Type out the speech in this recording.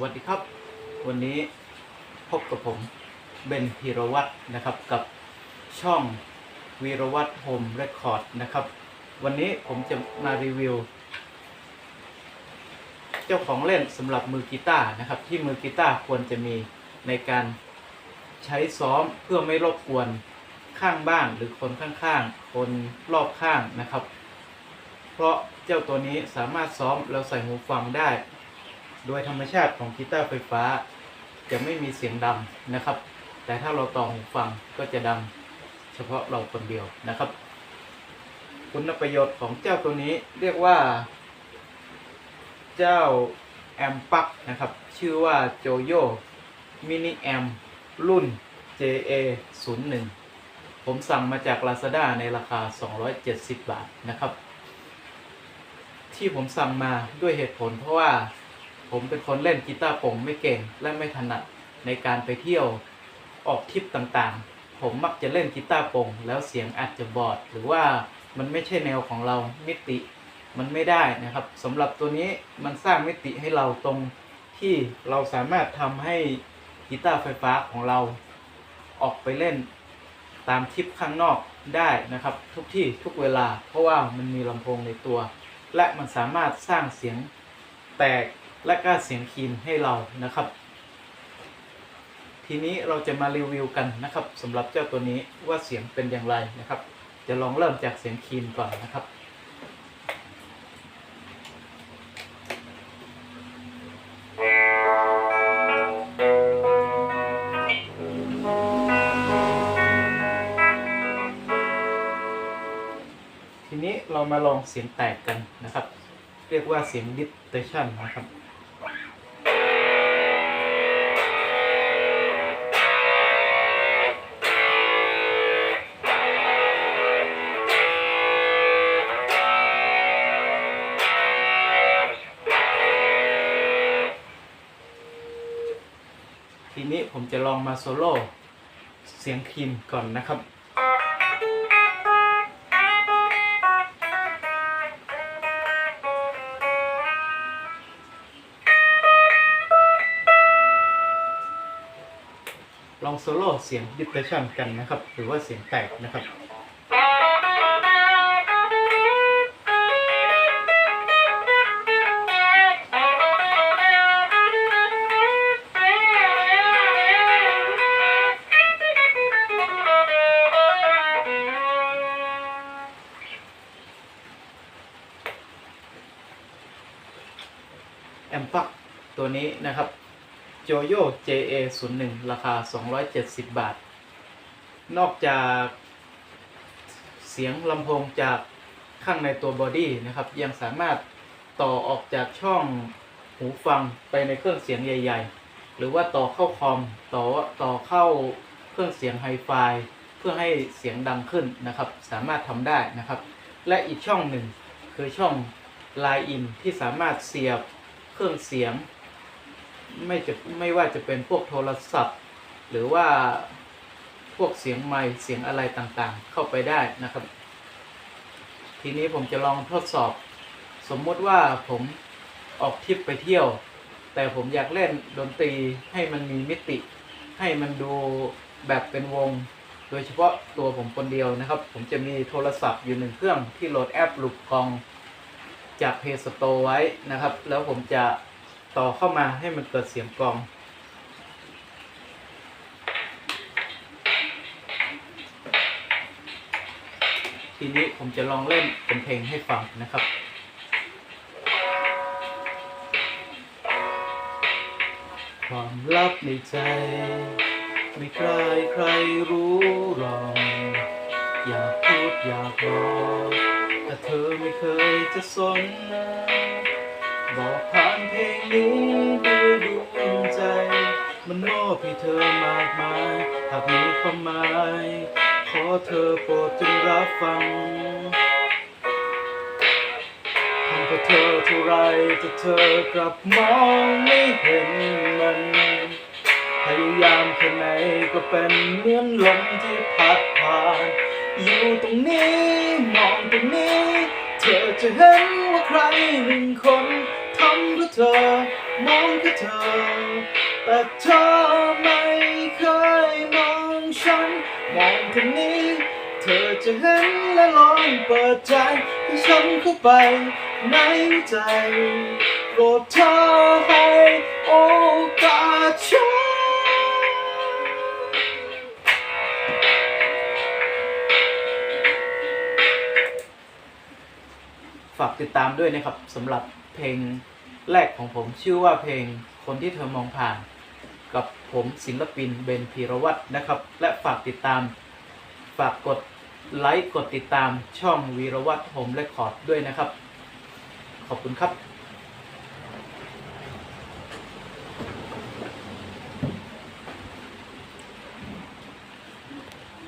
วัสดีครับ วันนี้พบกับผมเบนพีรวัตรนะครับกับช่องวีรวัตรโฮมเรคคอร์ดนะครับ วันนี้ผมจะมารีวิว เจ้าของเล่นสำหรับมือกีตาร์นะครับ ที่มือกีตาร์ควรจะมีในการใช้ซ้อมเพื่อไม่รบกวนข้างบ้านหรือคนข้างๆ คนรอบข้างนะครับ เพราะเจ้าตัวนี้สามารถซ้อมแล้วใส่หูฟังได้ โดยธรรมชาติของกีตาร์ไฟฟ้า จะไม่มีเสียงดังนะครับ แต่ถ้าเราต่อหูฟังก็จะดังเฉพาะเราคนเดียวนะครับ คุณประโยชน์ของเจ้าตัวนี้เรียกว่า เจ้าแอมปักนะครับ ชื่อว่าโจโยมินิแอมรุ่น JA 0 1 ผมสั่งมาจาก Lazada ในราคา 270 บาทนะครับ ที่ผมสั่งมาด้วยเหตุผลเพราะว่า ผมเป็นคนเล่นกีตาร์โปงไม่เก่งและไม่ถนัดในการไปเที่ยวออกทริปต่างๆ ผมมักจะเล่นกีตาร์โปร่งแล้วเสียงอาจจะบอด หรือว่ามันไม่ใช่แนวของเรามิติมันไม่ได้นะครับสำหรับตัวนี้มันสร้างมิติให้เราตรงที่เราสามารถทำให้กีตาร์ไฟฟ้าของเราออกไปเล่นตามทริปข้างนอกได้นะครับ ทุกที่ทุกเวลา เพราะว่ามันมีลำโพงในตัว และมันสามารถสร้างเสียงแตก และก็เสียงคีนให้เรานะครับ ทีนี้เราจะมารีวิวกันนะครับสำหรับเจ้าตัวนี้ว่าเสียงเป็นอย่างไรนะครับ จะลองเริ่มจากเสียงคีนก่อนนะครับทีนี้เรามาลองเสียงแตกกันนะครับ เรียกว่าเสียงดิสเทชันนะครับ ทีนี้ผมจะลองมาโซโล่เสียงคีนก่อนนะครับลองโซโล่เสียงดิสเทชันกันนะครับ หรือว่าเสียงแตกนะครับ ตัวนี้นะครับโจโย JA 0 1 ราคา 270 บาท นอกจากเสียงลำโพงจากข้างในตัวบอดี้นะครับ ยังสามารถต่อออกจากช่องหูฟังไปในเครื่องเสียงใหญ่ ๆ หรือว่าต่อเข้าคอมต่อต่อเข้าเครื่องเสียงไฮไฟเพื่อให้เสียงดังขึ้นนะครับ สามารถทำได้นะครับ และอีกช่องหนึ่งคือช่อง Line In ที่สามารถเสียบเครื่องเสียง ไม่จะไม่ว่าจะเป็นพวกโทรศัพท์ หรือว่าพวกเสียงไมค์เสียงอะไรต่างๆ เข้าไปได้นะครับ ทีนี้ผมจะลองทดสอบ สมมติว่าผมออกทริปไปเที่ยว แต่ผมอยากเล่นดนตรีให้มันมีมิติ ให้มันดูแบบเป็นวง โดยเฉพาะตัวผมคนเดียวนะครับ ผมจะมีโทรศัพท์อยู่หนึ่งเครื่องที่โหลดแอปลูกกองจากเพย์สโตไว้นะครับ แล้วผมจะ ต่อเข้ามาให้มันเกิดเสียงกลอง ทีนี้ผมจะลองเล่นเป็นเพลงให้ฟังนะครับความลับในใจ ไม่ใครใครรู้หรอกอยากพูดอยากบอกแต่เธอไม่เคยจะสน บอกผ่านเพลงนี้ด้วยดวงใจ มันมอบให้เธอมากมาย หากมีความหมาย ขอเธอโปรดจงรับฟังทำกับเธอเท่าไรแต่เธอกลับมองไม่เห็นมันพยายามแค่ไหนก็เป็นเหมือนลมที่พัดผ่าน อยู่ตรงนี้ มองตรงนี้ เธอจะเห็นว่าใครหนึ่งคน ทำเพื่อเธอมองกับเธอ แต่เธอไม่เคยมองฉัน มองทางนี้ เธอจะเห็นและลองเปิดใจให้ฉันเข้าไปในใจโปรดเธอให้โอกาสฉัน ติดตามด้วยนะครับสำหรับเพลงแรกของผมชื่อว่าเพลงคนที่เธอมองผ่าน กับผมศิลปินเบนพีรวัตรนะครับ และฝากติดตาม ฝากกดไลค์กดติดตามช่องวีรวัตรโฮมเรคคอร์ดด้วยนะครับ ขอบคุณครับ